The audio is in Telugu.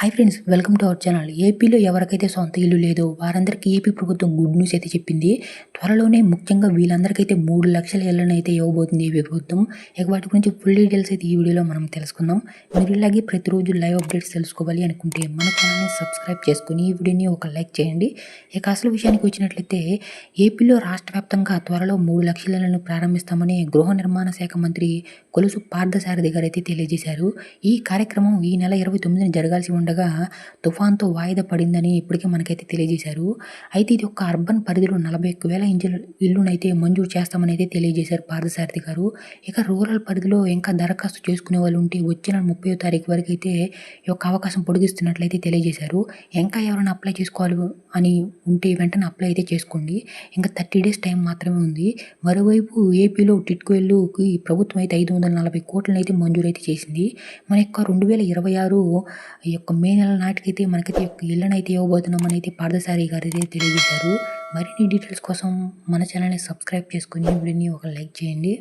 Hi friends welcome to our channel ఏపీలో ఎవరికైతే సొంత ఇల్లు లేదో వారందరికీ ఏపీ ప్రభుత్వం గుడ్ న్యూస్ అయితే చెప్పింది. త్వరలోనే ముఖ్యంగా వీళ్ళందరికైతే మూడు లక్షల ఇళ్ళను అయితే ఇవ్వబోతుంది ఏపీ ప్రభుత్వం. ఇక వాటి గురించి ఫుల్ డీటెయిల్స్ అయితే ఈ వీడియోలో మనం తెలుసుకుందాం. మీరు ఇలాగే ప్రతిరోజు లైవ్ అప్డేట్స్ తెలుసుకోవాలి అనుకుంటే మన ఛానల్ని సబ్స్క్రైబ్ చేసుకుని ఈ వీడియోని ఒక లైక్ చేయండి. ఇక అసలు విషయానికి వచ్చినట్లయితే ఏపీలో రాష్ట్ర వ్యాప్తంగా త్వరలో మూడు లక్షల ఇళ్ళను ప్రారంభిస్తామని గృహ నిర్మాణ శాఖ మంత్రి కొలుసు పార్థసారథి గారు అయితే తెలియజేశారు. ఈ కార్యక్రమం ఈ నెల ఇరవై తొమ్మిదిన జరగాల్సి ఉండగా తుఫాన్తో వాయిదా పడిందని ఇప్పటికే మనకైతే తెలియజేశారు. అయితే ఇది ఒక అర్బన్ పరిధిలో నలభై ఒక్క వేల ఇంజు ఇల్లునైతే మంజూరు చేస్తామని అయితే తెలియజేశారు పార్థసారథి గారు. ఇక రూరల్ పరిధిలో ఇంకా దరఖాస్తు చేసుకునే వాళ్ళు ఉంటే వచ్చిన ముప్పై తారీఖు వరకు అయితే ఈ యొక్క అవకాశం పొడిగిస్తున్నట్లయితే తెలియజేశారు. ఇంకా ఎవరైనా అప్లై చేసుకోవాలి అని ఉంటే వెంటనే అప్లై అయితే చేసుకోండి. ఇంకా థర్టీ డేస్ టైం మాత్రమే ఉంది. మరోవైపు ఏపీలో టిట్కోయిల్లుకి ప్రభుత్వం అయితే ఐదు వందల నలభై కోట్లను అయితే మంజూరు అయితే చేసింది. మన యొక్క రెండు వేల ఇరవై ఆరు ఈ యొక్క మే నెల నాటికైతే మనకైతే ఇళ్ళను ఇళ్ళని అయితే ఇవ్వబోతున్నామని అయితే పార్థసారి గారు అయితే తెలియజేశారు. మరిన్ని డీటెయిల్స్ కోసం మన ఛానల్ని సబ్స్క్రైబ్ చేసుకుని వీడియోని ఒక లైక్ చేయండి.